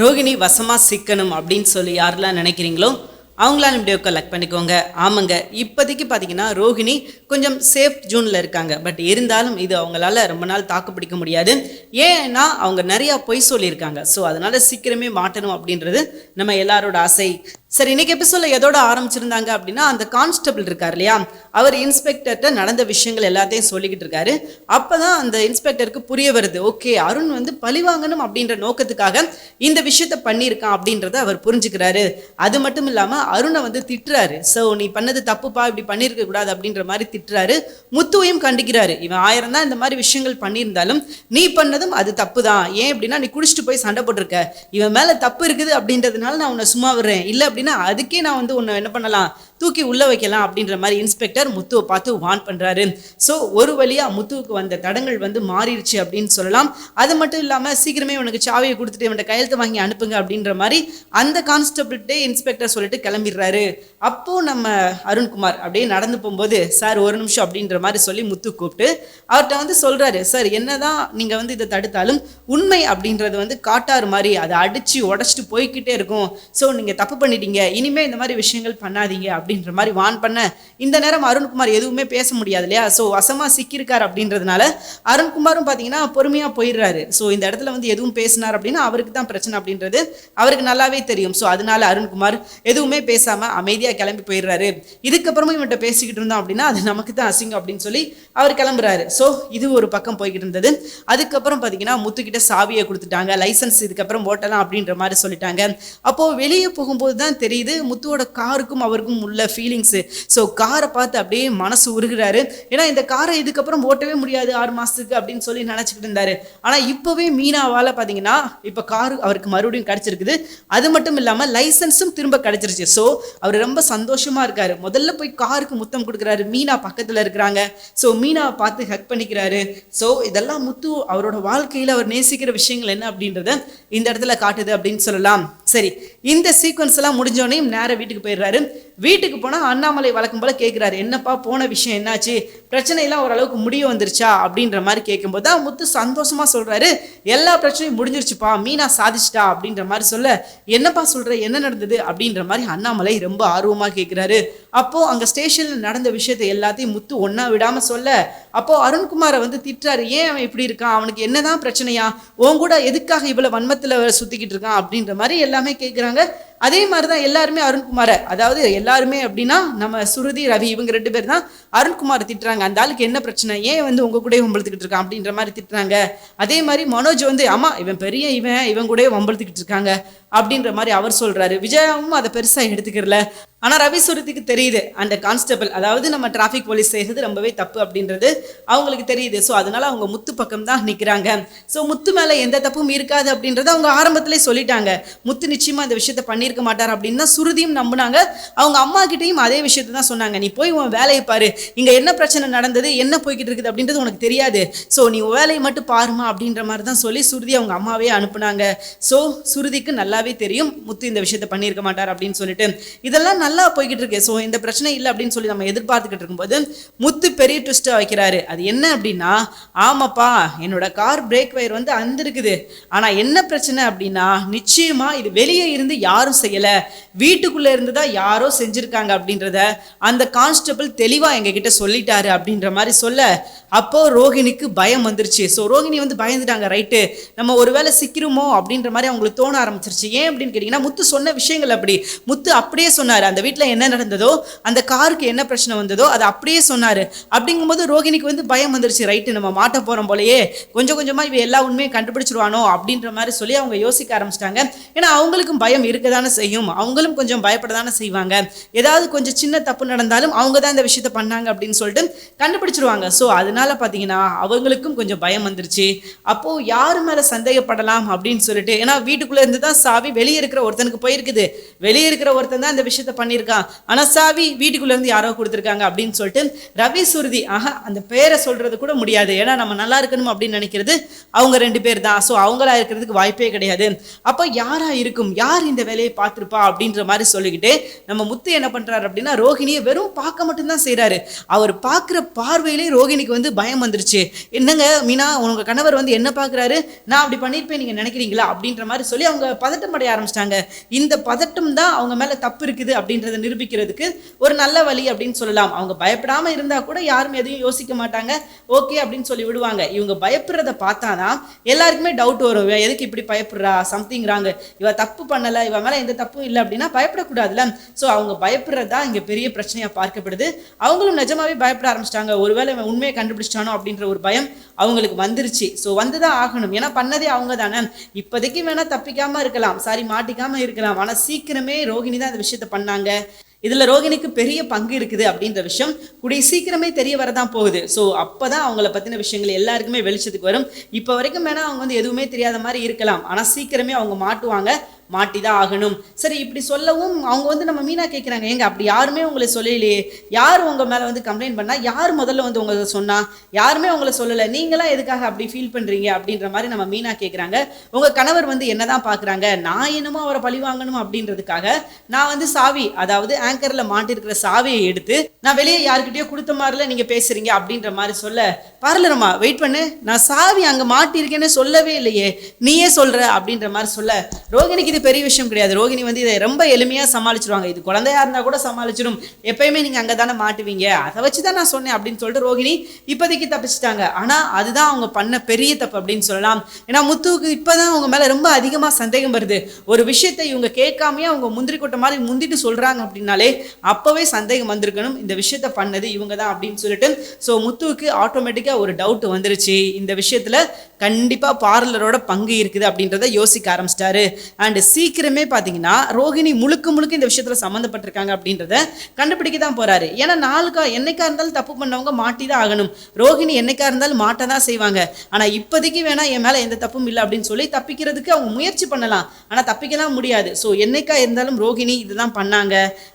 ரோகிணி வசமாக சிக்கணும் அப்படின்னு சொல்லி யாரெல்லாம் நினைக்கிறீங்களோ அவங்களால இப்படி கலெக்ட் பண்ணிக்கோங்க. ஆமாங்க. இப்போதைக்கு பார்த்தீங்கன்னா ரோகிணி கொஞ்சம் சேஃப் ஜூனில் இருக்காங்க. பட் இருந்தாலும் இது அவங்களால ரொம்ப நாள் தாக்கு பிடிக்க முடியாது. ஏன்னா அவங்க நிறையா பொய் சொல்லியிருக்காங்க. ஸோ அதனால் சீக்கிரமே மாட்டணும் அப்படின்றது நம்ம எல்லாரோட ஆசை. சரி இன்னைக்கு எபிசோட எதோட ஆரம்பிச்சிருந்தாங்க அப்படின்னா அந்த கான்ஸ்டபிள் இருக்கார் இல்லையா? அவர் இன்ஸ்பெக்டர்கிட்ட நடந்த விஷயங்கள் எல்லாத்தையும் சொல்லிக்கிட்டு இருக்காரு. அப்பதான் அந்த இன்ஸ்பெக்டருக்கு புரிய வருது. ஓகே அருண் வந்து பழிவாங்கணும் அப்படின்ற நோக்கத்துக்காக இந்த விஷயத்த பண்ணியிருக்கான் அப்படின்றத அவர் புரிஞ்சுக்கிறாரு. அது மட்டும் இல்லாம அருணை வந்து திட்டுறாரு. ஸோ நீ பண்ணது தப்புப்பா? இப்படி பண்ணியிருக்க கூடாது அப்படின்ற மாதிரி திட்டுறாரு. முத்துவையும் கண்டிக்கிறாரு. இவன் ஆயிரம் தான் இந்த மாதிரி விஷயங்கள் பண்ணியிருந்தாலும் நீ பண்ணதும் அது தப்பு தான் ஏன் அப்படின்னா நீ குடிச்சிட்டு போய் சண்டை போட்டிருக்க. இவன் மேல தப்பு இருக்குது அப்படின்றதுனால நான் உன்னை சும்மா விடுறேன். இல்லை அப்படின்னா அதுக்கே நான் வந்து உன்னை என்ன பண்ணலாம் தூக்கி உள்ளே வைக்கலாம் அப்படின்ற மாதிரி இன்ஸ்பெக்டர் முத்துவை பார்த்து வான் பண்ணுறாரு ஸோ ஒரு வழியா முத்துவுக்கு வந்த தடங்கள் வந்து மாறிடுச்சு அப்படின்னு சொல்லலாம். அது மட்டும் இல்லாமல் சீக்கிரமே உனக்கு சாவியை கொடுத்துட்டு இவன் கையெழுத்து வாங்கி அனுப்புங்க அப்படின்ற மாதிரி அந்த கான்ஸ்டபிள்கிட்டே இன்ஸ்பெக்டர் சொல்லிட்டு கிளம்பிடுறாரு. அப்போ நம்ம அருண்குமார் அப்படியே நடந்து போகும்போது சார் ஒரு நிமிஷம் அப்படின்ற மாதிரி சொல்லி முத்து கூப்பிட்டு அவர்கிட்ட வந்து சொல்றாரு சார் என்னதான் நீங்கள் வந்து இதை தடுத்தாலும் உண்மை அப்படின்றது வந்து காட்டாறு மாதிரி அதை அடிச்சு உடச்சிட்டு போய்க்கிட்டே இருக்கும். ஸோ நீங்கள் தப்பு பண்ணிட்டீங்க. இனிமேல் இந்த மாதிரி விஷயங்கள் பண்ணாதீங்க அப்படின்னு அப்படின்ற மாதிரி வான் பண்ண இந்த நேரம் அருண்குமார் எதுவுமே பேச முடியாது இல்லையா? ஸோ வசமாக சிக்கியிருக்கார் அப்படின்றதுனால அருண்குமாரும் பார்த்தீங்கன்னா பொறுமையாக போயிடுறாரு. ஸோ இந்த இடத்துல வந்து எதுவும் பேசினார் அப்படின்னா அவருக்கு தான் பிரச்சனை அப்படின்றது அவருக்கு நல்லாவே தெரியும். ஸோ அதனால அருண்குமார் எதுவுமே பேசாமல் அமைதியாக கிளம்பி போயிடுறாரு. இதுக்கப்புறமும் இவன்கிட்ட பேசிக்கிட்டு இருந்தோம் அப்படின்னா அது நமக்கு தான் அசிங்கம் அப்படின்னு சொல்லி அவர் கிளம்புறாரு. ஸோ இது ஒரு பக்கம் போய்கிட்டு இருந்தது. அதுக்கப்புறம் பார்த்தீங்கன்னா முத்துக்கிட்ட சாவியை கொடுத்துட்டாங்க. லைசன்ஸ் இதுக்கப்புறம் ஓட்டலாம் அப்படின்ற மாதிரி சொல்லிட்டாங்க. அப்போது வெளியே போகும்போது தான் தெரியுது முத்துவோட காருக்கும் அவருக்கும் உள்ள ஃபீலிங்ஸு ஸோ காரை பார்த்து அப்படியே மனசு உருகிறாரு. ஏன்னா இந்த காரை இதுக்கப்புறம் ஓட்டவே முடியாது ஆறு மாதத்துக்கு அப்படின்னு சொல்லி நினச்சிக்கிட்டு இருந்தாரு. ஆனால் இப்போவே மீனாவால் பார்த்தீங்கன்னா இப்போ காரு அவருக்கு மறுபடியும் கிடச்சிருக்குது. அது மட்டும் இல்லாமல் லைசன்ஸும் திரும்ப கிடச்சிருச்சு. ஸோ அவர் ரொம்ப சந்தோஷமாக இருக்கார். முதல்ல போய் காருக்கு முத்தம் கொடுக்குறாரு. மீனா பக்கத்தில் இருக்கிறாங்க. ஸோ மீனாவை பார்த்து ஹக் பண்ணிக்கிறாரு. ஸோ இதெல்லாம் முத்து அவரோட வாழ்க்கையில் அவர் நேசிக்கிற விஷயங்கள் என்ன அப்படின்றத இந்த இடத்துல காட்டுது அப்படின்னு சொல்லலாம். சரி இந்த சீக்வன்ஸ் எல்லாம் முடிஞ்சோடனே நேரா வீட்டுக்கு போயிடுறாரு. வீட்டுக்கு போனால் அண்ணாமலை வழக்கம் போல கேட்குறாரு என்னப்பா போன விஷயம் என்னாச்சு? பிரச்சனையெல்லாம் ஓரளவுக்கு முடிய வந்துருச்சா? அப்படின்ற மாதிரி கேட்கும்போது தான் முத்து சந்தோஷமா சொல்றாரு. எல்லா பிரச்சனையும் முடிஞ்சிருச்சுப்பா மீனா சாதிச்சிட்டா அப்படின்ற மாதிரி சொல்ல என்னப்பா சொல்ற? என்ன நடந்தது? அப்படின்ற மாதிரி அண்ணாமலை ரொம்ப ஆர்வமா கேட்குறாரு அப்போ அங்க ஸ்டேஷன்ல நடந்த விஷயத்தை எல்லாத்தையும் முத்து ஒன்றா விடாம சொல்ல அப்போ அருண்குமாரை வந்து திட்டுறாரு. ஏன் அவன் இப்படி இருக்கான்? அவனுக்கு என்னதான் பிரச்சனையா? உன் கூட எதுக்காக இவ்வளவு வன்மத்தில் சுத்திக்கிட்டு இருக்கான்? அப்படின்ற மாதிரி எல்லாம் கேட்குறாங்க அதே மாதிரி தான் எல்லாருமே அருண்குமாரை. அதாவது எல்லாருமே அப்படின்னா நம்ம சுருதி ரவி இவங்க ரெண்டு பேர் தான் அருண்குமார் திட்டுறாங்க. அந்த ஆளுக்கு என்ன பிரச்சனை? ஏன் வந்து உங்க கூட வம்பளத்துக்கிட்டு இருக்கான்? அப்படின்ற மாதிரி திட்டுறாங்க. அதே மாதிரி மனோஜ் வந்து ஆமா இவன் பெரிய இவன் இவன் கூடயே வம்பளத்துக்கிட்டு இருக்காங்க. அப்படின்ற மாதிரி அவர் சொல்றாரு. விஜயாவும் அதை பெருசா எடுத்துக்கிறல. ஆனா ரவி சுருதிக்கு தெரியுது அந்த கான்ஸ்டபிள் அதாவது நம்ம டிராஃபிக் போலீஸ் செய்யறது ரொம்பவே தப்பு அப்படின்றது அவங்களுக்கு தெரியுது. ஸோ அதனால அவங்க முத்து பக்கம் தான் நிற்கிறாங்க ஸோ முத்து மேலே எந்த தப்பும் இருக்காது அப்படின்றத அவங்க ஆரம்பத்திலே சொல்லிட்டாங்க. முத்து நிச்சயமா அந்த விஷயத்த பண்ணியிருக்க மாட்டார் அப்படின்னு தான் சுருதியும் நம்பினாங்க. அவங்க அம்மா கிட்டேயும் அதே விஷயத்தை தான் சொன்னாங்க. நீ போய் உன் வேலையை பாரு. இங்கே என்ன பிரச்சனை நடந்தது? என்ன போய்கிட்டு இருக்குது? அப்படின்றது உனக்கு தெரியாது. ஸோ நீ வேலையை மட்டும் பாருமா அப்படின்ற மாதிரி தான் சொல்லி சுருதி அவங்க அம்மாவே அனுப்புனாங்க. ஸோ சுருதிக்கு நல்லாவே தெரியும். முத்து இந்த விஷயத்தை பண்ணியிருக்க மாட்டார் அப்படின்னு சொல்லிட்டு. இதெல்லாம் நல்லா போய்கிட்டு இருக்கு. ஸோ இந்த பிரச்சனை இல்லை அப்படின்னு சொல்லி நம்ம எதிர்பார்த்துக்கிட்டு இருக்கும்போது முத்து பெரிய ட்விஸ்ட்டாக வைக்கிறாரு. அது என்ன அப்படின்னா ஆமாப்பா என்னோட கார் பிரேக் வயர் வந்து அந்திருக்குது. ஆனால் என்ன பிரச்சனை அப்படின்னா நிச்சயமாக இது வெளியே இருந்து யாரும் செய்யலை. வீட்டுக்குள்ளே இருந்து தான் யாரோ செஞ்சுருக்காங்க அப்படின்றத அந்த கான்ஸ்டபிள் தெளிவாக எங்ககிட்ட சொல்லிட்டாரு அப்படின்ற மாதிரி சொல்ல அப்போ ரோஹிணிக்கு பயம் வந்துருச்சு. ஸோ ரோஹிணி வந்து பயந்துட்டாங்க ரைட்டு நம்ம ஒருவேளை சிக்கிருமோ? அப்படின்ற மாதிரி அவங்களுக்கு தோண ஆரம்பிச்சிருச்சு. ஏன் அப்படின்னு கேட்டிங்கன்னா முத்து சொன்ன விஷயங்கள் அப்படி. முத்து அப்படியே சொன்னார் அந்த வீட்டில் என்ன நடந்ததோ அந்த காருக்கு என்ன பிரச்சனை வந்ததோ அதை அப்படியே சொன்னார். அப்படிங்கும்போது ரோஹிணிக்கு வந்து பயம் வந்துருச்சு. ரைட்டு நம்ம மாட்ட போகிறோம் போலயே கொஞ்சம் கொஞ்சமாக இவ எல்லா உண்மையும் கண்டுபிடிச்சிருவானோ? அப்படின்ற மாதிரி சொல்லி அவங்க யோசிக்க ஆரம்பிச்சிட்டாங்க. ஏன்னா அவங்களுக்கும் பயம் இருக்க தானே செய்யும். அவங்களும் கொஞ்சம் பயப்பட தானே செய்வாங்க. ஏதாவது கொஞ்சம் சின்ன தப்பு நடந்தாலும் அவங்க தான் இந்த விஷயத்த பண்ணாங்க அப்படின்னு சொல்லிட்டு கண்டுபிடிச்சிருவாங்க. ஸோ அதனால பார்த்தீங்கன்னா அவங்களுக்கும் கொஞ்சம் பயம் வந்துருச்சு. அப்போ யார் மேலே சந்தேகப்படலாம் அப்படின்னு சொல்லிட்டு ஏன்னா வீட்டுக்குள்ளே இருந்து தான் சாவி வெளியே இருக்கிற ஒருத்தனுக்கு போயிருக்குது. வெளியே இருக்கிற ஒருத்தன் தான் இந்த விஷயத்த பண்ணியிருக்கான் ஆனால் சாவி வீட்டுக்குள்ளே இருந்து யாரோ கொடுத்துருக்காங்க அப்படின்னு சொல்லிட்டு ரவி சுருதி ஆஹா அந்த பேரை சொல்றது கூட முடியாது. ஏன்னா நம்ம நல்லா இருக்கணும் அப்படின்னு நினைக்கிறது அவங்க ரெண்டு பேர் தான். ஸோ அவங்களா இருக்கிறதுக்கு வாய்ப்பே கிடையாது. அப்போ யாரா இருக்கும்? யார் இந்த வேலையை பார்த்துருப்பா அப்படின்ற மாதிரி சொல்லிக்கிட்டு நம்ம முத்து என்ன பண்றாரு அப்படின்னா ரோஹிணியை வெறும் பார்க்க மட்டும்தான் செய்றாரு. அவர் பார்க்குற பார்வையிலே ரோஹிணிக்கு வந்து பயம் வந்துருச்சு. என்னங்க மீனா உங்க கணவர் வந்து என்ன பார்க்குறாரு? நான் அப்படி பண்ணியிருப்பேன் நீங்க நினைக்கிறீங்களா? அப்படின்ற மாதிரி சொல்லி அவங்க பதட்டம் அடைய ஆரம்பிச்சிட்டாங்க. இந்த பதட்டம் தான் அவங்க மேல தப்பு இருக்குது அப்படின்றத நிரூபிக்கிறதுக்கு ஒரு நல்ல வழி அப்படின்னு சொல்லலாம். அவங்க பயப்படாம இருந்தா கூட யாரும் எதையும் யோசிக்க மாட்டாங்க. ஓகே அப்படின்னு சொல்லி விடுவாங்க. இவங்க பயப்படுறத பார்த்தாதான் எல்லாருக்குமே டவுட் வரும். எதுக்கு இப்படி பயப்படுறா? சம்திங் ராங் இவ தப்பு பண்ணல. இவ மேல எந்த தப்பும் இல்லை அப்படின்னா பயப்படக்கூடாதுல்ல. ஸோ அவங்க பயப்படுறதா இங்க பெரிய பிரச்சனையாக பார்க்கப்படுது. அவங்களும் நிஜமாவே பயப்பட ஆரம்பிச்சிட்டாங்க. ஒருவேளை உண்மையை கண்டுபிடிச்சிட்டானோ அப்படின்ற ஒரு பயம் அவங்களுக்கு வந்துருச்சு. ஸோ வந்துதான் ஆகணும். ஏன்னா பண்ணதே அவங்க தானே. இப்போதைக்கு வேணா தப்பிக்காம இருக்கலாம். சாரி மாட்டிக்காம இருக்கலாம். ஆனா சீக்கிரமே ரோகிணி தான் இந்த விஷயத்த பண்ணாங்க. இதுல ரோகிணிக்கு பெரிய பங்கு இருக்குது அப்படின்ற விஷயம் கூடிய சீக்கிரமே தெரிய வரதான் போகுது. ஸோ அப்பதான் அவங்கள பத்தின விஷயங்கள் எல்லாருக்குமே வெளிச்சத்துக்கு வரும். இப்போ வரைக்கும் வேணா அவங்க வந்து எதுவுமே தெரியாத மாதிரி இருக்கலாம். ஆனா சீக்கிரமே அவங்க மாட்டுவாங்க. மாட்டி தான் ஆகணும். சரி இப்படி சொல்லவும் அவங்க வந்து நம்ம மீனா கேட்குறாங்க ஏங்க அப்படி யாருமே உங்களை சொல்லலையே. யார் உங்க மேல வந்து கம்ப்ளைண்ட் பண்ணா? யார் முதல்ல வந்து உங்களை சொன்னா? யாருமே உங்களை சொல்லலை. நீங்களாம் எதுக்காக அப்படி ஃபீல் பண்றீங்க? அப்படின்ற மாதிரி நம்ம மீனா கேட்குறாங்க உங்க கணவர் வந்து என்னதான் பார்க்குறாங்க நான் என்னமோ அவரை பழி வாங்கணும் அப்படின்றதுக்காக நான் வந்து சாவி அதாவது ஆங்கர்ல மாட்டிருக்கிற சாவியை எடுத்து நான் வெளியே யாருக்கிட்டயோ கொடுத்த மாதிரில நீங்க பேசுறீங்க அப்படின்ற மாதிரி சொல்ல பரலரமா வெயிட் பண்ணு. நான் சாவி அங்க மாட்டிருக்கேன்னு சொல்லவே இல்லையே. நீயே சொல்ற. அப்படின்ற மாதிரி சொல்ல ரோகிணிக்கு இது பெரிய விஷயம் கிடையாது. ரோகிணி வந்து இதை ரொம்ப எளிமையா சமாளிச்சிருவாங்க. இது குழந்தையா இருந்தா கூட சமாளிச்சிடும் எப்பயுமே நீங்க அங்கே தானே மாட்டுவீங்க. அதை வச்சு தான் நான் சொன்னேன் அப்படின்னு சொல்லிட்டு ரோகிணி இப்போதைக்கு தப்பிச்சிட்டாங்க. ஆனா அதுதான் அவங்க பண்ண பெரிய தப்பு அப்படின்னு சொல்லலாம். ஏன்னா முத்துவுக்கு இப்பதான் அவங்க மேல ரொம்ப அதிகமா சந்தேகம் வருது. ஒரு விஷயத்தை இவங்க கேட்காமயே அவங்க முந்திரி கொட்டை மாதிரி முந்திட்டு சொல்றாங்க அப்படின்னாலே அப்பவே சந்தேகம் வந்திருக்கணும். இந்த விஷயத்த பண்ணது இவங்க தான் அப்படின்னு சொல்லிட்டு. ஸோ முத்துவுக்கு ஆட்டோமேட்டிக்கா ஒரு டவுட் வந்துருச்சு. இந்த விஷயத்துல கண்டிப்பா பார்லரோட பங்கு இருக்குது அப்படின்றத யோசிக்க ஆரம்பிச்சிட்டாரு. அண்ட் சீக்கிரமே பார்த்தீங்கன்னா ரோகிணி முழுக்க முழுக்க இந்த விஷயத்தில் சம்மந்தப்பட்டிருக்காங்க அப்படின்றத கண்டுபிடிக்க தான் போகிறாரு ஏன்னா நாளுக்கா என்னைக்கா இருந்தாலும் தப்பு பண்ணவங்க மாட்டி தான் ஆகணும். ரோகிணி என்னைக்கா இருந்தாலும் மாட்ட தான் செய்வாங்க. ஆனால் இப்போதைக்கு வேணால் என் மேலே எந்த தப்பும் இல்லை அப்படின்னு சொல்லி தப்பிக்கிறதுக்கு அவங்க முயற்சி பண்ணலாம். ஆனால் தப்பிக்கலாம் முடியாது. ஸோ என்னைக்கா இருந்தாலும் ரோகிணி இதுதான் பண்ணாங்க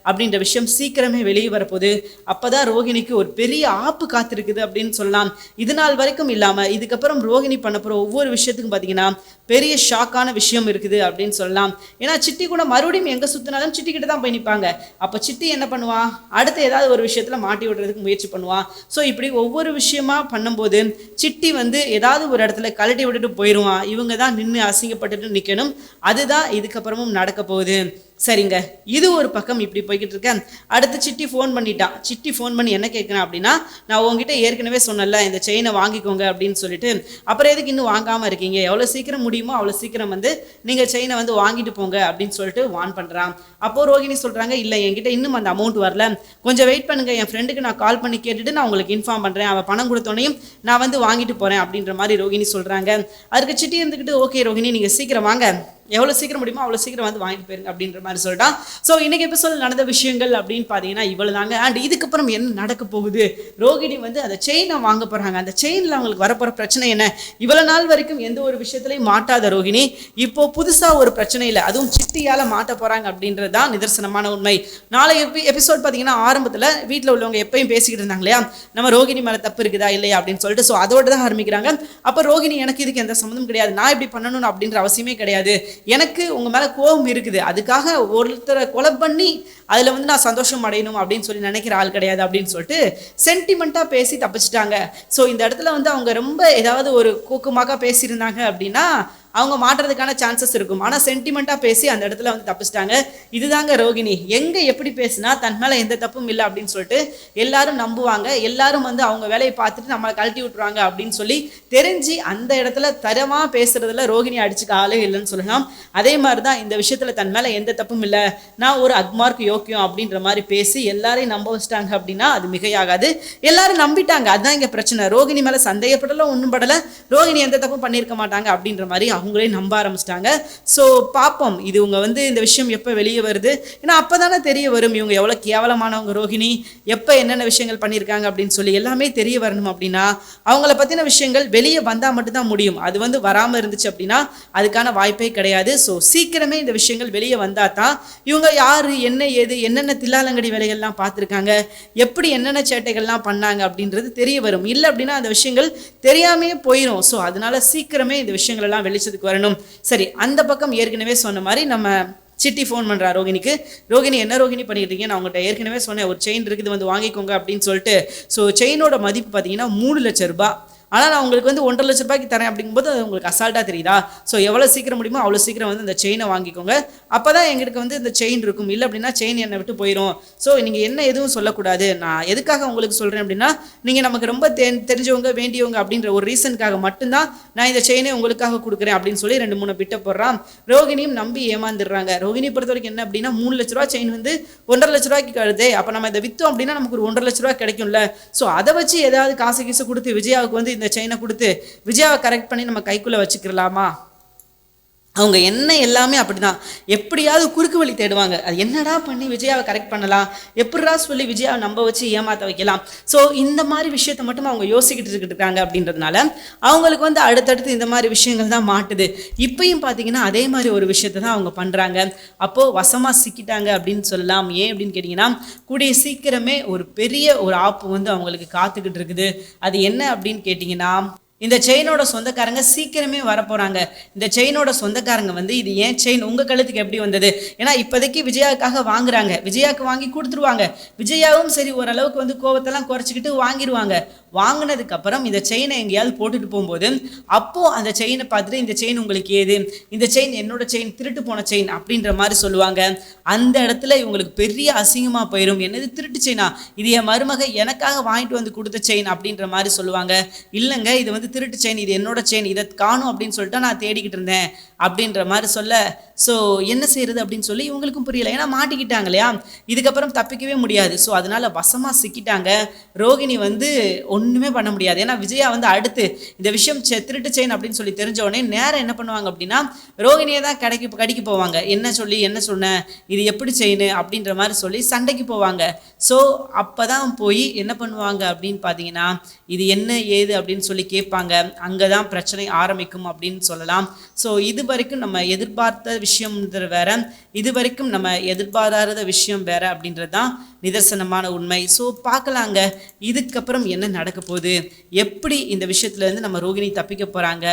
அப்படின்ற விஷயம் சீக்கிரமே வெளியே வரப்போகுது. அப்பதான் ரோகிணிக்கு ஒரு பெரிய ஆப்பு காத்திருக்குது அப்படின்னு சொல்லலாம். இது நாள் வரைக்கும் இல்லாமல் இதுக்கப்புறம் ரோகிணி பண்ண போகிற ஒவ்வொரு விஷயத்துக்கும் பார்த்தீங்கன்னா பெரிய ஷாக்கான விஷயம் இருக்குது அப்படின்னு சொல்லலாம். ஏன்னா சிட்டி கூட மறுபடியும் எங்கே சுற்றினாலும் சிட்டி கிட்ட தான் போய் நிற்பாங்க அப்போ சிட்டி என்ன பண்ணுவா? அடுத்து ஏதாவது ஒரு விஷயத்தில் மாட்டி விடுறதுக்கு முயற்சி பண்ணுவா. ஸோ இப்படி ஒவ்வொரு விஷயமா பண்ணும்போது சிட்டி வந்து ஏதாவது ஒரு இடத்துல கழட்டி விட்டுட்டு போயிடுவான் இவங்க தான் நின்று அசிங்கப்பட்டுட்டு நிற்கணும் அதுதான் இதுக்கப்புறமும் நடக்க போகுது. சரிங்க. இது ஒரு பக்கம் இப்படி போய்கிட்டு இருக்கேன் அடுத்து சிட்டி ஃபோன் பண்ணிட்டான். சிட்டி ஃபோன் பண்ணி என்ன கேட்குறேன் அப்படின்னா நான் உங்ககிட்ட ஏற்கனவே சொன்னல இந்த செயினை வாங்கிக்கோங்க அப்படின்னு சொல்லிட்டு அப்புறம் எதுக்கு இன்னும் வாங்காமல் இருக்கீங்க? எவ்வளோ சீக்கிரம் முடியுமோ அவ்வளோ சீக்கிரம் வந்து நீங்கள் செயினை வந்து வாங்கிட்டு போங்க அப்படின்னு சொல்லிட்டு வான் பண்ணுறான் அப்போது ரோகிணி சொல்கிறாங்க இல்லை என்கிட்ட இன்னும் அந்த அமௌண்ட் வரல. கொஞ்சம் வெயிட் பண்ணுங்க. என் ஃப்ரெண்டுக்கு நான் கால் பண்ணி கேட்டுட்டு நான் உங்களுக்கு இன்ஃபார்ம் பண்ணுறேன் அவள் பணம் கொடுத்தோனையும் நான் வந்து வாங்கிட்டு போகிறேன் அப்படின்ற மாதிரி ரோகிணி சொல்கிறாங்க அதுக்கு சிட்டி இருந்துக்கிட்டு ஓகே ரோகிணி நீங்கள் சீக்கிரம் வாங்க. எவ்வளோ சீக்கிரம் முடியுமோ அவ்வளோ சீக்கிரம் வந்து வாங்கிட்டு போயிருங்க அப்படின்ற மாதிரி சொல்லிட்டான். ஸோ இன்னைக்கு எபிசோட் நடந்த விஷயங்கள் அப்படின்னு பார்த்தீங்கன்னா இவ்வளோ தாங்க அண்ட் இதுக்கப்புறம் என்ன நடக்க போகுது? ரோகிணி வந்து அந்த செயினை வாங்க போகிறாங்க அந்த செயினில் அவங்களுக்கு வரப்போகிற பிரச்சனை என்ன? இவ்வளோ நாள் வரைக்கும் எந்த ஒரு விஷயத்துலையும் மாட்டாத ரோகிணி. இப்போ புதுசாக ஒரு பிரச்சனை இல்லை அதுவும் சிட்டியால் மாட்ட போகிறாங்க அப்படின்றது தான் நிதர்சனமான உண்மை. நாளை எபி எபிசோட் பார்த்தீங்கன்னா ஆரம்பத்தில் வீட்டில் உள்ளவங்க எப்பயும் பேசிக்கிட்டு இருந்தாங்க இல்லையா? நம்ம ரோகிணி மேலே தப்பு இருக்குதா இல்லையா அப்படின்னு சொல்லிட்டு ஸோ அதோட தான் ஆரம்பிக்கிறாங்க. அப்போ ரோகிணி எனக்கு இதுக்கு எந்த சம்மந்தம் கிடையாது. நான் இப்படி பண்ணணும்? அப்படின்ற அவசியமே கிடையாது. எனக்கு உங்கள் மேலே கோபம் இருக்குது. அதுக்காக ஒருத்தரை கொலை பண்ணி அதில் வந்து நான் சந்தோஷம் அடையணும் அப்படின்னு சொல்லி நினைக்கிற ஆள் கிடையாது அப்படின்னு சொல்லிட்டு சென்டிமெண்ட்டாக பேசி தப்பிச்சிட்டாங்க. ஸோ இந்த இடத்துல வந்து அவங்க ரொம்ப ஏதாவது ஒரு கூக்கமாக பேசியிருந்தாங்க அப்படின்னா அவங்க மாட்டுறதுக்கான சான்சஸ் இருக்கும். ஆனால் சென்டிமெண்ட்டாக பேசி அந்த இடத்துல வந்து தப்பிச்சிட்டாங்க. இதுதாங்க ரோகிணி. எங்கே எப்படி பேசினா தன் மேலே எந்த தப்பும் இல்லை அப்படின்னு சொல்லிட்டு எல்லாரும் நம்புவாங்க. எல்லாரும் வந்து அவங்க வேலையை பார்த்துட்டு நம்மளை கழட்டி விட்டுருவாங்க அப்படின்னு சொல்லி தெரிஞ்சு அந்த இடத்துல தரமாக பேசுறதுல ரோகிணி அடிச்சுக்க ஆளே இல்லைன்னு சொல்லலாம். அதே மாதிரி தான் இந்த விஷயத்தில் தன் மேலே எந்த தப்பும் இல்லை. நான் ஒரு அக்மார்க் யோக்கியம் அப்படின்ற மாதிரி பேசி எல்லாரையும் நம்ப வச்சிட்டாங்க அப்படின்னா அது மிகையாகாது. எல்லாரும் நம்பிட்டாங்க. அதுதான் இங்கே பிரச்சனை. ரோகிணி மேலே சந்தேகப்படல ஒன்றும் படலை. ரோகிணி எந்த தப்பும் பண்ணியிருக்க மாட்டாங்க அப்படின்ற மாதிரி அவங்களே நம்ப ஆரம்பிச்சிட்டாங்க. ஸோ பார்ப்போம் இது இவங்க வந்து இந்த விஷயம் எப்போ வெளியே வருது? ஏன்னா அப்போ தானே தெரிய வரும். இவங்க எவ்வளோ கேவலமானவங்க ரோஹிணி எப்போ என்னென்ன விஷயங்கள் பண்ணியிருக்காங்க அப்படின்னு சொல்லி எல்லாமே தெரிய வரணும் அப்படின்னா அவங்கள பற்றின விஷயங்கள் வெளியே வந்தால் மட்டும்தான் முடியும். அது வந்து வராமல் இருந்துச்சு அப்படின்னா அதுக்கான வாய்ப்பே கிடையாது. ஸோ சீக்கிரமே இந்த விஷயங்கள் வெளியே வந்தால் தான் இவங்க யார் என்ன ஏது என்னென்ன தில்லாலங்கடி வேலைகள்லாம் பார்த்துருக்காங்க எப்படி என்னென்ன சேட்டைகள்லாம் பண்ணாங்க அப்படின்றது தெரிய வரும். இல்லை அப்படின்னா அந்த விஷயங்கள் தெரியாமே போயிடும் ஸோ அதனால சீக்கிரமே இந்த விஷயங்கள் எல்லாம் வெளிச்சத்துக்கு வரணும். சரி அந்த பக்கம் ஏற்கனவே சொன்ன மாதிரி நம்ம சிட்டி ஃபோன் பண்ணுறா ரோகிணிக்கு. ரோகிணி என்ன ரோகிணி பண்ணிட்டு இருக்கீங்க? நான் உங்கள்கிட்ட ஏற்கனவே சொன்னேன் ஒரு செயின் இருக்குது வந்து வாங்கிக்கோங்க அப்படின்னு சொல்லிட்டு. ஸோ செயினோட மதிப்பு பார்த்தீங்கன்னா மூணு லட்ச ரூபாய். ஆனால் நான் உங்களுக்கு வந்து ஒன்றரை லட்ச ரூபாய்க்கு தரேன் அப்படிங்கும்போது அது உங்களுக்கு அசால்ட்டாக தெரியுதா? ஸோ எவ்வளோ சீக்கிரம் முடியுமோ அவ்வளோ சீக்கிரம் வந்து இந்த செயினை வாங்கிக்கோங்க. அப்போ தான் எங்களுக்கு வந்து இந்த செயின் இருக்கும். இல்லை அப்படின்னா செயின் என்னை விட்டு போயிடும் ஸோ நீங்கள் என்ன எதுவும் சொல்லக்கூடாது. நான் எதுக்காக உங்களுக்கு சொல்கிறேன் அப்படின்னா நீங்கள் நமக்கு ரொம்ப தெ தெரிஞ்சவங்க வேண்டியவங்க அப்படின்ற ஒரு ரீசனுக்காக மட்டும்தான் நான் இந்த செயினை உங்களுக்காக கொடுக்குறேன் அப்படின்னு சொல்லி ரெண்டு மூணு பிட்ட போடுறான். ரோகிணியும் நம்பி ஏமாந்துடுறாங்க. ரோகிணி பொறுத்த வரைக்கும் என்ன அப்படின்னா மூணு லட்ச ரூபா செயின் வந்து ஒன்றரை லட்ச ரூபாய்க்கு கழுதே. அப்போ நம்ம இதை விற்றோம் அப்படின்னா நமக்கு ஒரு ஒன்றரை லட்ச ரூபா கிடைக்கும்ல. ஸோ அதை வச்சு ஏதாவது காசு கீசு கொடுத்து விஜயாவுக்கு வந்து இந்த செயினை கொடுத்து விஜயாவை கரெக்ட் பண்ணி நம்ம கைக்குள்ளே வச்சுக்கிறலாமா? அவங்க என்ன எல்லாமே அப்படிதான். எப்படியாவது குறுக்கு வழி தேடுவாங்க. அது என்னடா பண்ணி விஜயாவை கரெக்ட் பண்ணலாம்? எப்படிடா சொல்லி விஜயாவை நம்ப வச்சு ஏமாத்த வைக்கலாம்? ஸோ இந்த மாதிரி விஷயத்த மட்டும் அவங்க யோசிக்கிட்டு இருக்கிட்டு இருக்காங்க அப்படின்றதுனால அவங்களுக்கு வந்து அடுத்தடுத்து இந்த மாதிரி விஷயங்கள் தான் மாட்டுது. இப்பயும் பார்த்தீங்கன்னா அதே மாதிரி ஒரு விஷயத்த தான் அவங்க பண்ணுறாங்க அப்போது வசமாக சிக்கிட்டாங்க அப்படின்னு சொல்லலாம். ஏன் அப்படின்னு கேட்டிங்கன்னா கூடிய சீக்கிரமே ஒரு பெரிய ஒரு ஆப்பு வந்து அவங்களுக்கு காத்துக்கிட்டு இருக்குது. அது என்ன அப்படின்னு கேட்டிங்கன்னா இந்த செயினோட சொந்தக்காரங்க சீக்கிரமே வரப்போறாங்க. இந்த செயினோட சொந்தக்காரங்க வந்து இது ஏன் செயின் உங்க கழுத்துக்கு எப்படி வந்தது? ஏன்னா இப்போதைக்கு விஜயாவுக்காக வாங்குறாங்க. விஜயாவுக்கு வாங்கி கொடுத்துருவாங்க. விஜயாவும் சரி ஓரளவுக்கு வந்து கோவத்தெல்லாம் குறைச்சிக்கிட்டு வாங்கிடுவாங்க வாங்கினதுக்கு அப்புறம் இந்த செயினை எங்கேயாவது போட்டுட்டு போகும்போது அப்போ அந்த செயினை பார்த்துட்டு இந்த செயின் உங்களுக்கு ஏது? இந்த செயின் என்னோட செயின் திருட்டு போன செயின் அப்படின்ற மாதிரி சொல்லுவாங்க. அந்த இடத்துல இவங்களுக்கு பெரிய அசிங்கமா போயிடும் என்னது திருட்டு செயினா இது என் மருமக எனக்காக வாங்கிட்டு வந்து கொடுத்த செயின் அப்படின்ற மாதிரி சொல்லுவாங்க. இல்லைங்க இது வந்து திருட்டு செயின் இது என்னோட செயின் இதை காணும் அப்படின்னு சொல்லிட்டு நான் தேடிக்கிட்டு இருந்தேன். அப்படின்ற மாதிரி சொல்ல ஸோ என்ன செய்யறது? அப்படின்னு சொல்லி இவங்களுக்கும் புரியல. ஏன்னா மாட்டிக்கிட்டாங்க இல்லையா? இதுக்கப்புறம் தப்பிக்கவே முடியாது. ஸோ அதனால வசமாக சிக்கிட்டாங்க. ரோகிணி வந்து ஒன்றுமே பண்ண முடியாது. ஏன்னா விஜயா வந்து அடுத்து இந்த விஷயம் செ- திருட்டு செயின் அப்படின்னு சொல்லி தெரிஞ்ச உடனே நேரம் என்ன பண்ணுவாங்க அப்படின்னா ரோகிணியை தான் கடைக்கு கடிக்கு போவாங்க. என்ன சொல்லி என்ன சொன்னேன் இது எப்படி செயின்? அப்படின்ற மாதிரி சொல்லி சண்டைக்கு போவாங்க. ஸோ அப்போ தான் போய் என்ன பண்ணுவாங்க அப்படின்னு பார்த்தீங்கன்னா இது என்ன ஏது? அப்படின்னு சொல்லி கேட்பாங்க. அங்கே தான் பிரச்சனை ஆரம்பிக்கும் அப்படின்னு சொல்லலாம். ஸோ இது வரைக்கும் நம்ம எதிர்பார்த்த விஷயம்ன்ற வேற இது வரைக்கும் நம்ம எதிர்பாராத விஷயம் வேற அப்படின்றது தான் நிதர்சனமான உண்மை. ஸோ பார்க்கலாங்க. இதுக்கப்புறம் என்ன நடக்க போகுது? எப்படி இந்த விஷயத்துலேருந்து நம்ம ரோகிணி தப்பிக்க போகிறாங்க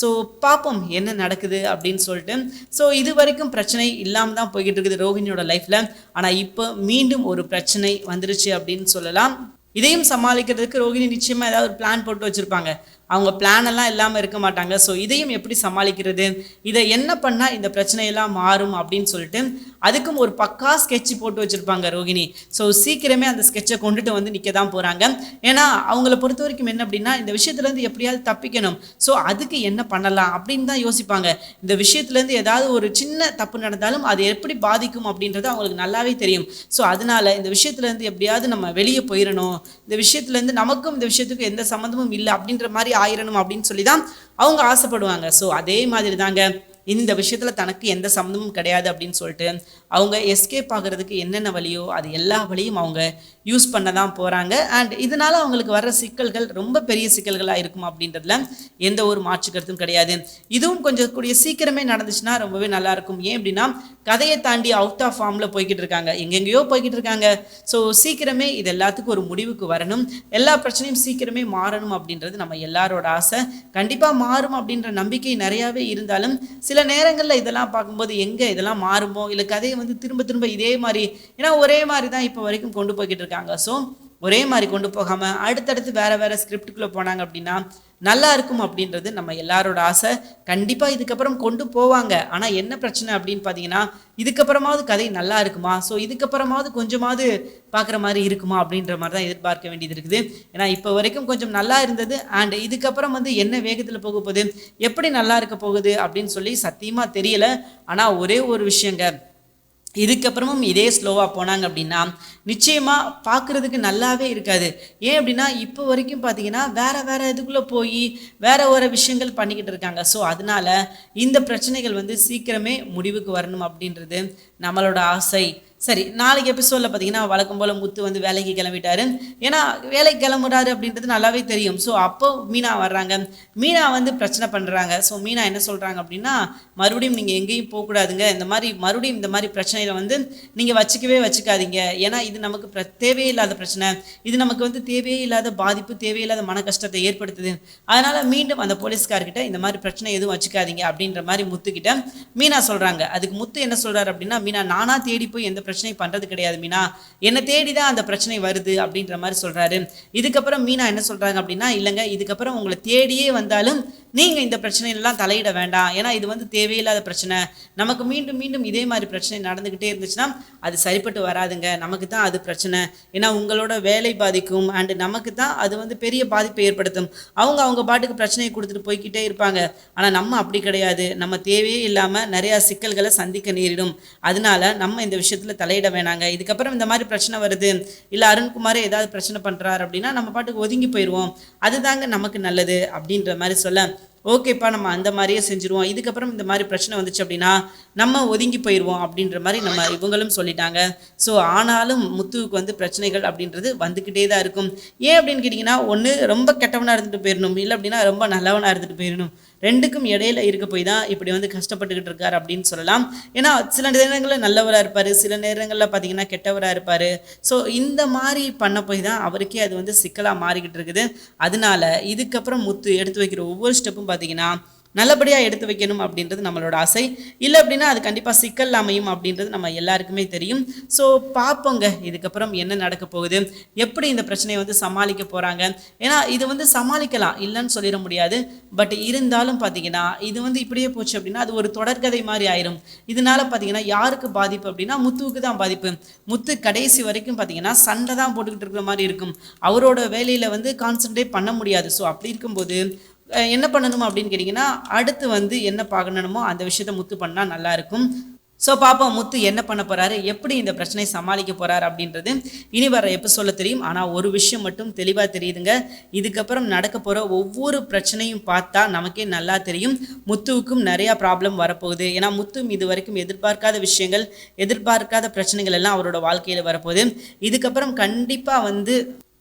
ஸோ பார்ப்போம் என்ன நடக்குது அப்படின்னு சொல்லிட்டு. ஸோ இது வரைக்கும் பிரச்சனை இல்லாமல் தான் போய்கிட்டு இருக்குது ரோகிணியோட லைஃப்பில் ஆனால் இப்போ மீண்டும் ஒரு பிரச்சனை வந்துருச்சு அப்படின்னு சொல்லலாம். இதையும் சமாளிக்கிறதுக்கு ரோகிணி நிச்சயமாக ஏதாவது ஒரு பிளான் போட்டு வச்சுருப்பாங்க. அவங்க பிளானெல்லாம் இல்லாமல் இருக்க மாட்டாங்க. ஸோ இதையும் எப்படி சமாளிக்கிறது? இதை என்ன பண்ணால் இந்த பிரச்சனையெல்லாம் மாறும் அப்படின்னு சொல்லிட்டு அதுக்கும் ஒரு பக்கா ஸ்கெட்ச் போட்டு வச்சுருப்பாங்க ரோகிணி. ஸோ சீக்கிரமே அந்த ஸ்கெட்சை கொண்டுட்டு வந்து நிற்க தான் போகிறாங்க ஏன்னா அவங்கள பொறுத்த வரைக்கும் என்ன அப்படின்னா இந்த விஷயத்துலேருந்து எப்படியாவது தப்பிக்கணும். ஸோ அதுக்கு என்ன பண்ணலாம் அப்படின்னு தான் யோசிப்பாங்க. இந்த விஷயத்துலேருந்து ஏதாவது ஒரு சின்ன தப்பு நடந்தாலும் அது எப்படி பாதிக்கும் அப்படின்றது அவங்களுக்கு நல்லாவே தெரியும். ஸோ அதனால இந்த விஷயத்துலேருந்து எப்படியாவது நம்ம வெளியே போயிடணும் இந்த விஷயத்துலேருந்து நமக்கும் இந்த விஷயத்துக்கும் எந்த சம்மந்தமும் இல்லை அப்படின்ற மாதிரி ஆயிரணும் அப்படின்னு சொல்லி தான் அவங்க ஆசைப்படுவாங்க. ஸோ அதே மாதிரி தாங்க இந்த விஷயத்தில் தனக்கு எந்த சம்மந்தமும் கிடையாது அப்படின்னு சொல்லிட்டு அவங்க எஸ்கேப் ஆகிறதுக்கு என்னென்ன வழியோ அது எல்லா வழியும் அவங்க யூஸ் பண்ண தான் போகிறாங்க அண்ட் இதனால் அவங்களுக்கு வர்ற சிக்கல்கள் ரொம்ப பெரிய சிக்கல்களாக இருக்கும் அப்படின்றதுல எந்த ஒரு மாற்று கருத்தும் கிடையாது. இதுவும் கொஞ்சம் கூடிய சீக்கிரமே நடந்துச்சுன்னா ரொம்பவே நல்லாயிருக்கும் ஏன் அப்படின்னா கதையை தாண்டி அவுட் ஆஃப் ஃபார்மில் போய்கிட்டு இருக்காங்க. எங்கெங்கேயோ போய்கிட்டு இருக்காங்க. ஸோ சீக்கிரமே இது எல்லாத்துக்கும் ஒரு முடிவுக்கு வரணும். எல்லா பிரச்சனையும் சீக்கிரமே மாறணும் அப்படின்றது நம்ம எல்லாரோட ஆசை. கண்டிப்பாக மாறும் அப்படின்ற நம்பிக்கை நிறையாவே இருந்தாலும் சில நேரங்களில் இதெல்லாம் பார்க்கும்போது எங்கே இதெல்லாம் மாறுமோ? இல்லை கதையை வந்து திரும்ப திரும்ப இதே மாதிரி ஏன்னா ஒரே மாதிரி தான் இப்போ வரைக்கும் கொண்டு போய்கிட்டு இருக்காங்க. ஸோ ஒரே மாதிரி கொண்டு போகாமல் அடுத்தடுத்து வேற வேற ஸ்கிரிப்டுக்குள்ளே போனாங்க அப்படின்னா நல்லா இருக்கும் அப்படின்றது நம்ம எல்லாரோட ஆசை. கண்டிப்பாக இதுக்கப்புறம் கொண்டு போவாங்க. ஆனால் என்ன பிரச்சனை அப்படின்னு பார்த்தீங்கன்னா இதுக்கப்புறமாவது கதை நல்லா இருக்குமா? ஸோ இதுக்கப்புறமாவது கொஞ்சமாவது பார்க்குற மாதிரி இருக்குமா அப்படின்ற மாதிரி தான் எதிர்பார்க்க வேண்டியது இருக்குது. ஏன்னா இப்போ வரைக்கும் கொஞ்சம் நல்லா இருந்தது அண்ட் இதுக்கப்புறம் வந்து என்ன வேகத்தில் போக போகுது? எப்படி நல்லா இருக்க போகுது அப்படின்னு சொல்லி சத்தியமாக தெரியல. ஆனால் ஒரே ஒரு விஷயங்க இதுக்கப்புறமும் இதே ஸ்லோவாக போனாங்க அப்படின்னா நிச்சயமாக பார்க்குறதுக்கு நல்லாவே இருக்காது. ஏன் அப்படின்னா இப்போ வரைக்கும் பார்த்தீங்கன்னா வேற வேறு இதுக்குள்ளே போய் வேற ஒரு விஷயங்கள் பண்ணிக்கிட்டு இருக்காங்க. ஸோ அதனால இந்த பிரச்சனைகள் வந்து சீக்கிரமே முடிவுக்கு வரணும் அப்படின்றது நம்மளோட ஆசை. சரி நாளைக்கு எபிசோடில் பார்த்தீங்கன்னா வழக்கம் போல் முத்து வந்து வேலைக்கு கிளம்பிட்டாரு. ஏன்னா வேலைக்கு கிளம்புறாரு அப்படின்றது நல்லாவே தெரியும். ஸோ அப்போ மீனா வர்றாங்க. மீனா வந்து பிரச்சனை பண்ணுறாங்க ஸோ மீனா என்ன சொல்கிறாங்க அப்படின்னா மறுபடியும் நீங்கள் எங்கேயும் போகக்கூடாதுங்க. இந்த மாதிரி மறுபடியும் இந்த மாதிரி பிரச்சனையில் வந்து நீங்கள் வச்சுக்கவே வச்சுக்காதீங்க. ஏன்னா இது நமக்கு பிர தேவையில்லாத பிரச்சனை. இது நமக்கு வந்து தேவையே இல்லாத பாதிப்பு தேவையில்லாத மன கஷ்டத்தை ஏற்படுத்துது. அதனால் மீண்டும் அந்த போலீஸ்கார்கிட்ட இந்த மாதிரி பிரச்சனை எதுவும் வச்சுக்காதீங்க. அப்படின்ற மாதிரி முத்துக்கிட்ட மீனா சொல்கிறாங்க அதுக்கு முத்து என்ன சொல்கிறாரு அப்படின்னா மீனா நானாக தேடி போய் எந்த பிரச்சனை பண்ணுறது கிடையாது மீனா. என்னை தேடி தான் அந்த பிரச்சனை வருது அப்படின்ற மாதிரி சொல்கிறாரு இதுக்கப்புறம் மீனா என்ன சொல்கிறாங்க அப்படின்னா இல்லைங்க இதுக்கப்புறம் உங்களை தேடியே வந்தாலும் நீங்கள் இந்த பிரச்சனையிலலாம் தலையிட வேண்டாம். ஏன்னா இது வந்து தேவையில்லாத பிரச்சனை. நமக்கு மீண்டும் மீண்டும் இதே மாதிரி பிரச்சனை நடந்துக்கிட்டே இருந்துச்சுன்னா அது சரிப்பட்டு வராதுங்க. நமக்கு தான் அது பிரச்சனை. ஏன்னா உங்களோட வேலை பாதிக்கும். அண்டு நமக்கு தான் அது வந்து பெரிய பாதிப்பை ஏற்படுத்தும். அவங்க அவங்க பாட்டுக்கு பிரச்சனையை கொடுத்துட்டு போய்க்கிட்டே இருப்பாங்க. ஆனால் நம்ம அப்படி கிடையாது. நம்ம தேவையே இல்லாமல் நிறையா சிக்கல்களை சந்திக்க நேரிடும். அதனால நம்ம இந்த விஷயத்தில் தலையிட வேணாங்க. இதுக்கப்புறம் இந்த மாதிரி பிரச்சனை வருது. இல்லை அருண்குமாரே ஏதாவது பிரச்சனை பண்ணுறாரு அப்படின்னா நம்ம பாட்டுக்கு ஒதுங்கி போயிடுவோம் அதுதாங்க நமக்கு நல்லது அப்படின்ற மாதிரி சொல்ல ஓகேப்பா நம்ம அந்த மாதிரியே செஞ்சுருவோம். இதுக்கப்புறம் இந்த மாதிரி பிரச்சனை வந்துச்சு அப்படின்னா நம்ம ஒதுங்கி போயிடுவோம் அப்படின்ற மாதிரி நம்ம இவங்களும் சொல்லிட்டாங்க. ஸோ ஆனாலும் முத்துவுக்கு வந்து பிரச்சனைகள் அப்படின்றது வந்துக்கிட்டே தான் இருக்கும். ஏன் அப்படின்னு கேட்டிங்கன்னா ஒன்று ரொம்ப கெட்டவனாக இருந்துட்டு போயிடணும் இல்லை அப்படின்னா ரொம்ப நல்லவனாக இருந்துட்டு போயிடணும் ரெண்டுக்கும் இடையில இருக்க போய் தான் இப்படி வந்து கஷ்டப்பட்டுக்கிட்டு இருக்கார் அப்படின்னு சொல்லலாம். ஏன்னா சில நேரங்களில் நல்லவராக இருப்பார் சில நேரங்களில் பார்த்தீங்கன்னா கெட்டவராக இருப்பார். ஸோ இந்த மாதிரி பண்ண போய் தான் அவருக்கே அது வந்து சிக்கலாக மாறிக்கிட்டு இருக்குது. அதனால இதுக்கப்புறம் முத்து எடுத்து வைக்கிற ஒவ்வொரு ஸ்டெப்பும் பார்த்தீங்கன்னா நல்லபடியாக எடுத்து வைக்கணும் அப்படின்றது நம்மளோட ஆசை. இல்லை அப்படின்னா அது கண்டிப்பாக சிக்கல் அமையும் அப்படின்றது நம்ம எல்லாருக்குமே தெரியும். ஸோ பார்ப்போங்க இதுக்கப்புறம் என்ன நடக்க போகுது? எப்படி இந்த பிரச்சனையை வந்து சமாளிக்க போகிறாங்க ஏன்னா இது வந்து சமாளிக்கலாம். இல்லைன்னு சொல்லிட முடியாது. பட் இருந்தாலும் பார்த்தீங்கன்னா இது வந்து இப்படியே போச்சு அப்படின்னா அது ஒரு தொடர்கதை மாதிரி ஆயிரும். இதனால பார்த்தீங்கன்னா யாருக்கு பாதிப்பு அப்படின்னா முத்துவுக்கு தான் பாதிப்பு. முத்து கடைசி வரைக்கும் பார்த்தீங்கன்னா சண்டை தான் போட்டுக்கிட்டு இருக்கிற மாதிரி இருக்கும். அவரோட வேலையில் வந்து கான்சென்ட்ரேட் பண்ண முடியாது. ஸோ அப்படி இருக்கும்போது என்ன பண்ணணும் அப்படின்னு கேட்டிங்கன்னா அடுத்து வந்து என்ன பார்க்கணுமோ அந்த விஷயத்த முத்து பண்ணால் நல்லாயிருக்கும். ஸோ பாப்போம் முத்து என்ன பண்ண போகிறாரு எப்படி இந்த பிரச்சனையை சமாளிக்க போகிறார் அப்படின்றது இனி வர எப்போ சொல்ல தெரியும். ஆனால் ஒரு விஷயம் மட்டும் தெளிவாக தெரியுதுங்க. இதுக்கப்புறம் நடக்க போகிற ஒவ்வொரு பிரச்சனையும் பார்த்தா நமக்கே நல்லா தெரியும். முத்துவுக்கும் நிறையா ப்ராப்ளம் வரப்போகுது. ஏன்னா முத்தும் இது வரைக்கும் எதிர்பார்க்காத விஷயங்கள் எதிர்பார்க்காத பிரச்சனைகள் எல்லாம் அவரோட வாழ்க்கையில் வரப்போகுது. இதுக்கப்புறம் கண்டிப்பாக வந்து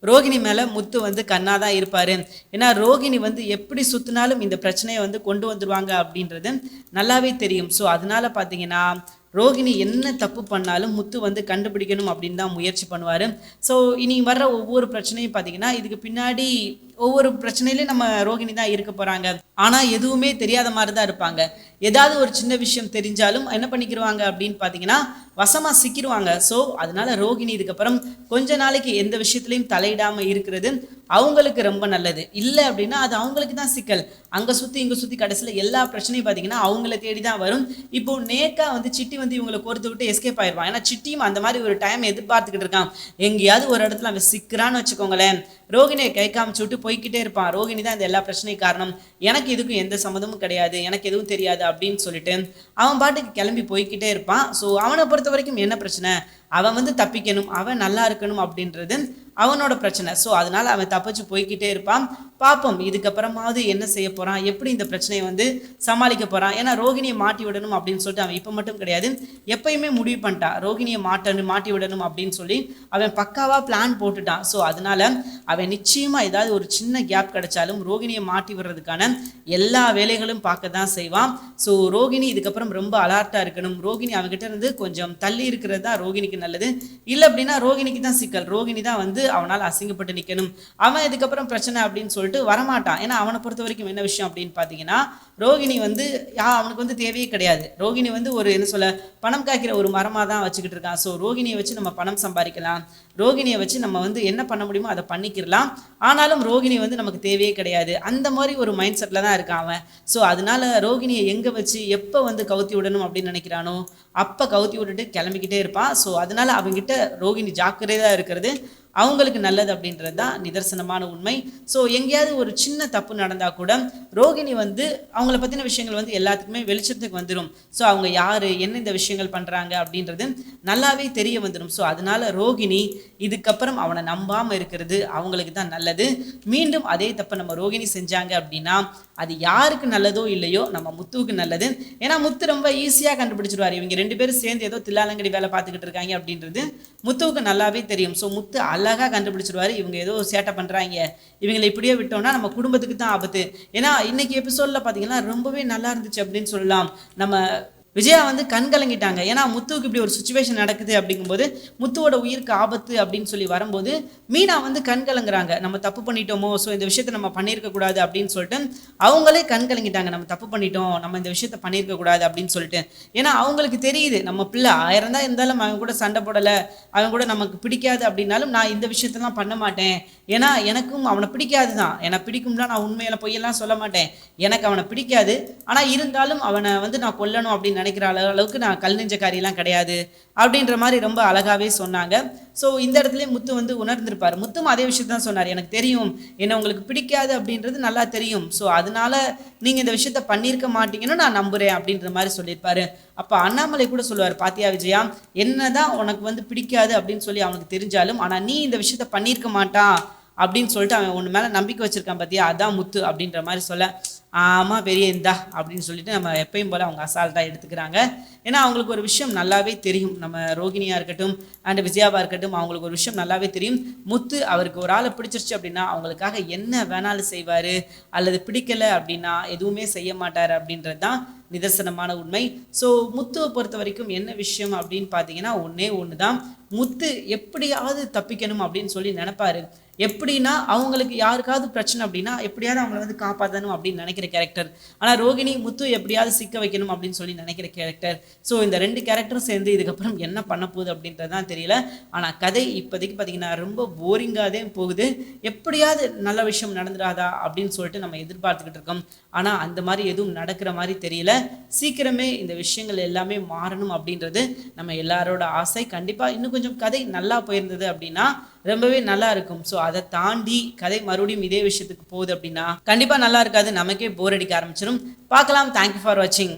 ரோகிணி மேலே முத்து வந்து கண்ணாக தான் இருப்பார். ஏன்னா ரோகிணி வந்து எப்படி சுற்றினாலும் இந்த பிரச்சனையை வந்து கொண்டு வந்துடுவாங்க அப்படின்றது நல்லாவே தெரியும். ஸோ அதனால பார்த்தீங்கன்னா ரோகிணி என்ன தப்பு பண்ணாலும் முத்து வந்து கண்டுபிடிக்கணும் அப்படின்னு தான் முயற்சி பண்ணுவார். ஸோ இனி வர்ற ஒவ்வொரு பிரச்சனையும் பார்த்தீங்கன்னா இதுக்கு பின்னாடி ஒவ்வொரு பிரச்சனையிலையும் நம்ம ரோகிணி தான் இருக்க போகிறாங்க ஆனால் எதுவுமே தெரியாத மாதிரி தான் இருப்பாங்க. ஏதாவது ஒரு சின்ன விஷயம் தெரிஞ்சாலும் என்ன பண்ணிக்கிடுவாங்க அப்படின்னு பார்த்தீங்கன்னா வசமாக சிக்கிடுவாங்க ஸோ அதனால ரோகிணி இதுக்கப்புறம் கொஞ்ச நாளைக்கு எந்த விஷயத்துலையும் தலையிடாமல் இருக்கிறது அவங்களுக்கு ரொம்ப நல்லது. இல்லை அப்படின்னா அது அவங்களுக்கு தான் சிக்கல். அங்கே சுற்றி இங்கே சுற்றி கடைசியில் எல்லா பிரச்சனையும் பார்த்தீங்கன்னா அவங்கள தேடி தான் வரும். இப்போ நேக்காக வந்து சிட்டி வந்து இவங்களை கோர்த்து விட்டு எஸ்கேப் ஆயிடுவான் ஏன்னா சிட்டியும் அந்த மாதிரி ஒரு டைம் எதிர்பார்த்துக்கிட்டு இருக்கான். எங்கேயாவது ஒரு இடத்துல அவன் சிக்கிறான்னு வச்சுக்கோங்களேன். ரோகிணியை கை காமிச்சு விட்டு போய்க்கிட்டே இருப்பான். ரோகிணி தான் இந்த எல்லா பிரச்சனையும் காரணம். எனக்கு இதுக்கும் எந்த சம்மந்தமும் கிடையாது எனக்கு எதுவும் தெரியாது அப்படின்னு சொல்லிட்டு அவன் பாட்டுக்கு கிளம்பி போய்கிட்டே இருப்பான். ஸோ அவனை பொறுத்த வரைக்கும் என்ன பிரச்சனை? அவன் வந்து தப்பிக்கணும் அவன் நல்லா இருக்கணும் அப்படின்றது அவனோட பிரச்சனை. ஸோ அதனால் அவன் தப்பிச்சு போய்க்கிட்டே இருப்பான். பார்ப்போம் இதுக்கப்புறமாவது என்ன செய்ய போகிறான் எப்படி இந்த பிரச்சனையை வந்து சமாளிக்க போகிறான் ஏன்னா ரோகிணியை மாட்டி விடணும் அப்படின்னு சொல்லிட்டு அவன் இப்போ மட்டும் கிடையாது. எப்பயுமே முடிவு பண்ணிட்டான். ரோகிணியை மாட்டணும் மாட்டி விடணும் அப்படின்னு சொல்லி அவன் பக்காவாக பிளான் போட்டுட்டான். ஸோ அதனால் அவன் நிச்சயமாக ஏதாவது ஒரு சின்ன கேப் கிடைச்சாலும் ரோகிணியை மாட்டி விடுறதுக்கான எல்லா வேலைகளும் பார்க்க தான் செய்வான். ஸோ ரோகிணி இதுக்கப்புறம் ரொம்ப அலர்ட்டாக இருக்கணும். ரோகிணி அவன்கிட்ட இருந்து கொஞ்சம் தள்ளி இருக்கிறது தான் ரோகிணிக்கு நல்லது. இல்லை அப்படின்னா ரோகிணிக்கு தான் சிக்கல். ரோகிணி தான் வந்து அவனால் அசிங்கப்பட்டு நிற்கணும் அவன் இதுக்கப்புறம் பிரச்சனை அப்படின்னு சொல்லிட்டு வரமாட்டான். ஏன்னா அவனை பொறுத்த வரைக்கும் என்ன விஷயம் அப்படின்னு பார்த்தீங்கன்னா ரோகிணி வந்து யா அவனுக்கு வந்து தேவையே கிடையாது. ரோகிணி வந்து ஒரு என்ன சொல்ல பணம் காய்க்கிற ஒரு மரமாக தான் வச்சுக்கிட்டு இருக்கான். ஸோ ரோகிணியை வச்சு நம்ம பணம் சம்பாதிக்கலாம். ரோகிணியை வச்சு நம்ம வந்து என்ன பண்ண முடியுமோ அதை பண்ணிக்கிடலாம். ஆனாலும் ரோகிணி வந்து நமக்கு தேவையே கிடையாது. அந்த மாதிரி ஒரு மைண்ட் செட்டில் தான் இருக்கான் அவன். ஸோ அதனால ரோகிணியை எங்கே வச்சு எப்போ வந்து கவுத்தி விடணும் அப்படின்னு நினைக்கிறானோ அப்போ கவுத்தி விட்டுட்டு கிளம்பிக்கிட்டே இருப்பான். ஸோ அதனால அவங்ககிட்ட ரோகிணி ஜாக்கிரதையாக இருக்கிறது. அவங்களுக்கு நல்லது அப்படின்றது தான் நிதர்சனமான உண்மை. ஸோ எங்கேயாவது ஒரு சின்ன தப்பு நடந்தால் கூட ரோகிணி வந்து அவங்கள பற்றின விஷயங்கள் வந்து எல்லாத்துக்குமே வெளிச்சத்துக்கு வந்துடும் ஸோ அவங்க யார் என்ன இந்த விஷயங்கள் பண்ணுறாங்க அப்படின்றது நல்லாவே தெரிய வந்துடும் ஸோ அதனால ரோகிணி இதுக்கப்புறம் அவனை நம்பாமல் இருக்கிறது அவங்களுக்கு தான் நல்லது. மீண்டும் அதே தப்பை நம்ம ரோகிணி செஞ்சாங்க அப்படின்னா அது யாருக்கு நல்லதோ இல்லையோ நம்ம முத்துவுக்கு நல்லது. ஏன்னா முத்து ரொம்ப ஈஸியாக கண்டுபிடிச்சிருவார். இவங்க ரெண்டு பேரும் சேர்ந்து ஏதோ தில்லாலங்கடி வேலை பார்த்துக்கிட்டு இருக்காங்க அப்படின்றது முத்துவுக்கு நல்லாவே தெரியும். ஸோ முத்து அழகாக கண்டுபிடிச்சிருவாரு. இவங்க ஏதோ சேட்டை பண்ணுறாங்க இவங்களை இப்படியே விட்டோம்னா நம்ம குடும்பத்துக்கு தான் ஆபத்து. ஏன்னா இன்னைக்கு எபிசோடில் பார்த்தீங்கன்னா ரொம்பவே நல்லா இருந்துச்சு அப்படின்னு சொல்லலாம். நம்ம விஜயா வந்து கண் கலங்கிட்டாங்க. ஏன்னா முத்துவுக்கு இப்படி ஒரு சுச்சுவேஷன் நடக்குது அப்படிங்கும்போது முத்துவோட உயிருக்கு ஆபத்து அப்படின்னு சொல்லி வரும்போது மீனா வந்து கண் கலங்குறாங்க. நம்ம தப்பு பண்ணிட்டோமோ ஸோ இந்த விஷயத்த நம்ம பண்ணியிருக்க கூடாது அப்படின்னு சொல்லிட்டு அவங்களே கண் கலங்கிட்டாங்க. நம்ம தப்பு பண்ணிட்டோம் நம்ம இந்த விஷயத்த பண்ணியிருக்க கூடாது அப்படின்னு சொல்லிட்டு. ஏன்னா அவங்களுக்கு தெரியுது நம்ம பிள்ளை ஆயிரம் தான் இருந்தாலும் அவன் கூட சண்டை போடலை அவன் கூட நமக்கு பிடிக்காது அப்படின்னாலும் நான் இந்த விஷயத்தெல்லாம் பண்ண மாட்டேன். ஏன்னா எனக்கும் அவனை பிடிக்காது தான் எனக்கு பிடிக்கும்னா நான் உண்மையில பொய்யெல்லாம் சொல்ல மாட்டேன். எனக்கு அவனை பிடிக்காது. ஆனால் இருந்தாலும் அவனை வந்து நான் கொல்லணும் அப்படின்னு நினைக்கிற அளவுக்கு நான் கல் நெஞ்சக்காரியெல்லாம் கிடையாது அப்படின்ற மாதிரி ரொம்ப அழகாகவே சொன்னாங்க. ஸோ இந்த இடத்துல முத்து வந்து உணர்ந்திருப்பார். முத்தும் அதே விஷயத்தான் சொன்னார். எனக்கு தெரியும். என்ன உங்களுக்கு பிடிக்காது அப்படின்றது நல்லா தெரியும். ஸோ அதனால நீங்கள் இந்த விஷயத்த பண்ணியிருக்க மாட்டீங்கன்னு நான் நம்புகிறேன் அப்படின்ற மாதிரி சொல்லியிருப்பாரு. அப்போ அண்ணாமலை கூட சொல்லுவார் பாத்தியா விஜயா என்னதான் உனக்கு வந்து பிடிக்காது அப்படின்னு சொல்லி அவனுக்கு தெரிஞ்சாலும் ஆனால் நீ இந்த விஷயத்த பண்ணியிருக்க மாட்டான் அப்படின்னு சொல்லிட்டு அவன் உன் மேலே நம்பிக்கை வச்சிருக்கான் பார்த்தியா அதான் முத்து அப்படின்ற மாதிரி சொல்ல. ஆமாம் பெரிய இந்தா அப்படின்னு சொல்லிட்டு நம்ம எப்பயும் போல் அவங்க அசால்ட்டாக எடுத்துக்கிறாங்க. ஏன்னா அவங்களுக்கு ஒரு விஷயம் நல்லாவே தெரியும். நம்ம ரோகிணியாக இருக்கட்டும் அண்ட் விஜயாவாக இருக்கட்டும் அவங்களுக்கு ஒரு விஷயம் நல்லாவே தெரியும். முத்து அவருக்கு ஒரு ஆளை பிடிச்சிருச்சு அப்படின்னா அவங்களுக்காக என்ன வேணாலும் செய்வார் அல்லது பிடிக்கலை அப்படின்னா எதுவுமே செய்ய மாட்டார் அப்படின்றது தான் நிதர்சனமான உண்மை. ஸோ முத்துவை பொறுத்த வரைக்கும் என்ன விஷயம் அப்படின்னு பார்த்தீங்கன்னா ஒன்றே ஒன்று தான் முத்து எப்படியாவது தப்பிக்கணும் அப்படின்னு சொல்லி நினப்பாரு. எப்படின்னா அவங்களுக்கு யாருக்காவது பிரச்சனை அப்படின்னா எப்படியாவது அவங்கள வந்து காப்பாற்றணும் அப்படின்னு நினைக்கிற கேரக்டர் ஆனால் ரோகிணி முத்து எப்படியாவது சிக்க வைக்கணும் அப்படின்னு சொல்லி நினைக்கிற கேரக்டர் ஸோ இந்த ரெண்டு கேரக்டரும் சேர்ந்து இதுக்கப்புறம் என்ன பண்ண போகுது அப்படின்றது தான் தெரியல. ஆனால் கதை இப்போதைக்கு பார்த்தீங்கன்னா ரொம்ப போரிங்காகவே போகுது. எப்படியாவது நல்ல விஷயம் நடந்துடாதா அப்படின்னு சொல்லிட்டு நம்ம எதிர்பார்த்துக்கிட்டு இருக்கோம். ஆனால் அந்த மாதிரி எதுவும் நடக்கிற மாதிரி தெரியல. சீக்கிரமே இந்த விஷயங்கள் எல்லாமே மாறணும் அப்படின்றது நம்ம எல்லாரோட ஆசை. கண்டிப்பாக இன்னும் கொஞ்சம் கதை நல்லா போயிருந்தது அப்படின்னா ரொம்பவே நல்லா இருக்கும். ஸோ அதை தாண்டி கதை மறுபடியும் இதே விஷயத்துக்கு போகுது அப்படின்னா கண்டிப்பாக நல்லா இருக்காது. நமக்கே போர் அடிக்க ஆரம்பிச்சிடும் பார்க்கலாம். தேங்க்யூ ஃபார் வாட்சிங்